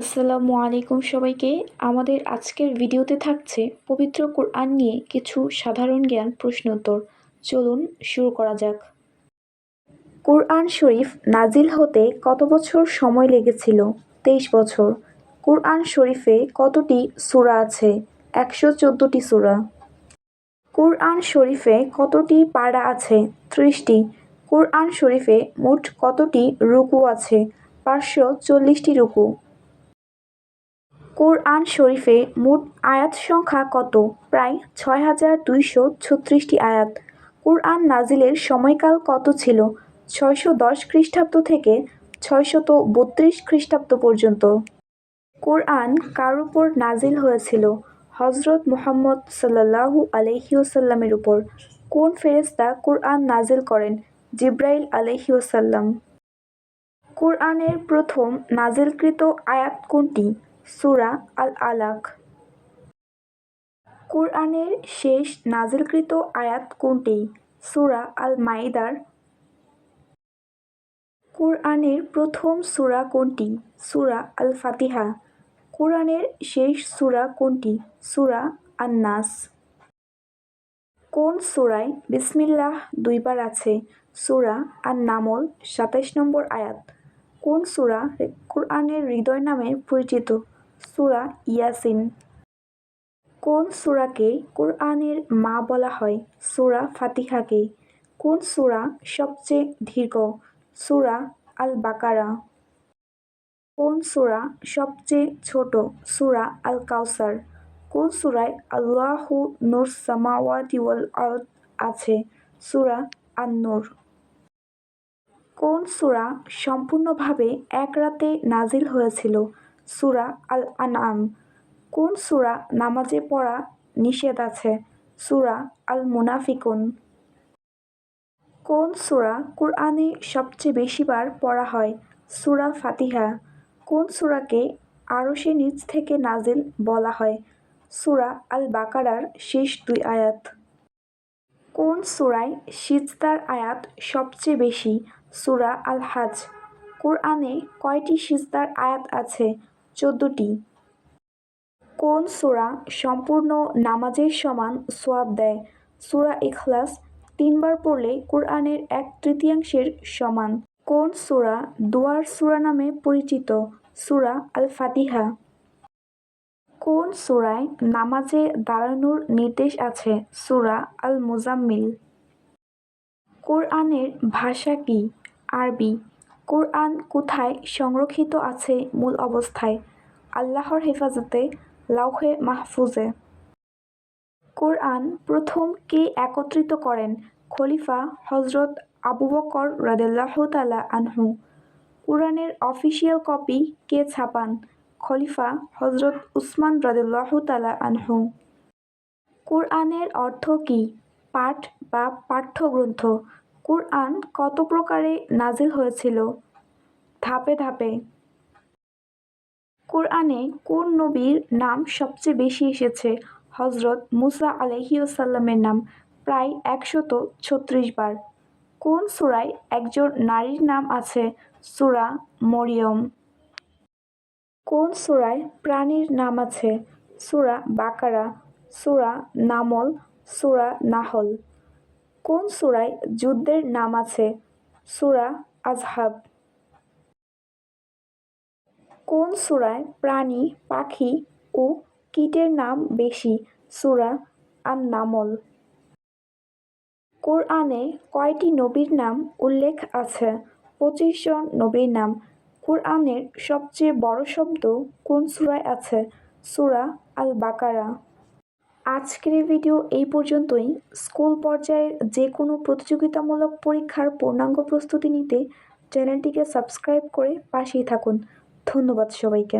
আসসালামু আলাইকুম সবাইকে। আমাদের আজকের ভিডিওতে থাকছে পবিত্র কোরআন নিয়ে কিছু সাধারণ জ্ঞান প্রশ্নোত্তর চলুন শুরু করা যাক। কোরআন শরীফ নাজিল হতে কত বছর সময় লেগেছিল? তেইশ বছর। কোরআন শরীফে কতটি সূরা আছে? একশো চোদ্দোটি সূরা। কোরআন শরীফে কতটি পাড়া আছে? ত্রিশটি। কোরআন শরীফে মোট কতটি রুকু আছে? পাঁচশো চল্লিশটি রুকু। কোরআন শরীফে মোট আয়াত সংখ্যা কত? প্রায় ছয় হাজার দুইশো ছত্রিশটি আয়াত। কোরআন নাজিলের সময়কাল কত ছিল? ছয়শো দশ খ্রিস্টাব্দ থেকে ছয়শত বত্রিশ খ্রিস্টাব্দ পর্যন্ত। কোরআন কার উপর নাজিল হয়েছিল? হজরত মুহাম্মদ সাল্লাহু আলহিউসাল্লামের উপর। কোন ফেরেস্তা কোরআন নাজিল করেন? জিব্রাইল আলহিউসাল্লাম কোরআনের প্রথম নাজিলকৃত আয়াত কোনটি? সূরা আল আলাক কোরআনের শেষ নাজিলকৃত আয়াত কোনটি? সুরা আল মাইদার কোরআনের প্রথম সুরা কোনটি? সুরা আল ফাতিহা কোরআনের শেষ সূরা কোনটি? সুরা আন নাস কোন সুরায় বিসমিল্লাহ দুইবার আছে? সুরা আর নামল সাতাইশ নম্বর আয়াত। কোন সূরা কোরআনের হৃদয় নামে পরিচিত? সুরা ইয়াসিন। কোন সূরাকে কোরআনের মা বলা হয়? সূরা ফাতিহাকে। কোন সূরা সবচেয়ে দীর্ঘ? সূরা আল বাকারা কোন সূরা সবচেয়ে ছোট? সূরা আল কাউসার কোন সূরায় আল্লাহু নূর সামাওয়াতি আছে? সূরা আন-নূর। কোন সূরা সম্পূর্ণভাবে এক রাতে নাজিল হয়েছিল? সুরা আল আনআম কোন সূরা নামাজে পড়া নিষেধ আছে? সুরা আল মুনাফিকুন কোন সূরা কোরআনে সবচেয়ে বেশিবার পড়া হয়? সুরা ফাতিহা। কোন সূরাকে আরশে নিচ থেকে নাজিল বলা হয়? সুরা আল বাকারার শেষ দুই আয়াত। কোন সূরায় সিজদার আয়াত সবচেয়ে বেশি? সূরা আল হাজ কোরআনে কয়টি সিজদার আয়াত আছে? চোদ্দটি। কোন সুরা সম্পূর্ণ নামাজের সমান সোয়াব দেয়? সুরা ইখলাস তিনবার পড়লে কোরআনের এক তৃতীয়াংশের সমান। কোন সুরা দুয়ার সূরা নামে পরিচিত? সুরা আল ফাতিহা কোন সূরায় নামাজে দাঁড়ানোর নির্দেশ আছে? সুরা আল মুজাম্মিল কোরআনের ভাষা কি? আরবি। কোরআন কোথায় সংরক্ষিত আছে মূল অবস্থায়? আল্লাহর হেফাজতে লাউহে মাহফুজে। কোরআন প্রথম কে একত্রিত করেন? খলিফা হজরত আবু বকর রাদেল্লাহ তালা আনহু। কোরআনের অফিসিয়াল কপি কে ছাপান? খলিফা হজরত উসমান রাদেল্লাহ তালা আনহু। কোরআনের অর্থ কী? পাঠ বা পাঠ্যগ্রন্থ। কোরআন কত প্রকারে নাজিল হয়েছিল? ধাপে ধাপে। কোরআনে কোন নবীর নাম সবচেয়ে বেশি এসেছে? হজরত মুসা আলহিউসাল্লামের নাম প্রায় একশত ছত্রিশ বার। কোন সুরায় একজন নারীর নাম আছে? সুরা মরিয়ম। কোন সুরায় প্রাণীর নাম আছে? সুরা বাকারা, সুরা নামল, সুরা নাহল। কোন সুরায় যুদ্ধের নাম আছে? সুরা আজহাব কোন সুরায় প্রাণী, পাখি ও কীটের নাম বেশি? সুরা আন নামল কোরআনে কয়টি নবীর নাম উল্লেখ আছে? পঁচিশ জন নবীর নাম। কোরআনের সবচেয়ে বড় শব্দ কোন সুরায় আছে? সুরা আল বাকারা আজকের ভিডিও এই পর্যন্তই। স্কুল পর্যায়ের যে কোনো প্রতিযোগিতামূলক পরীক্ষার পূর্ণাঙ্গ প্রস্তুতি নিতে চ্যানেলটিকে সাবস্ক্রাইব করে পাশেই থাকুন। ধন্যবাদ সবাইকে।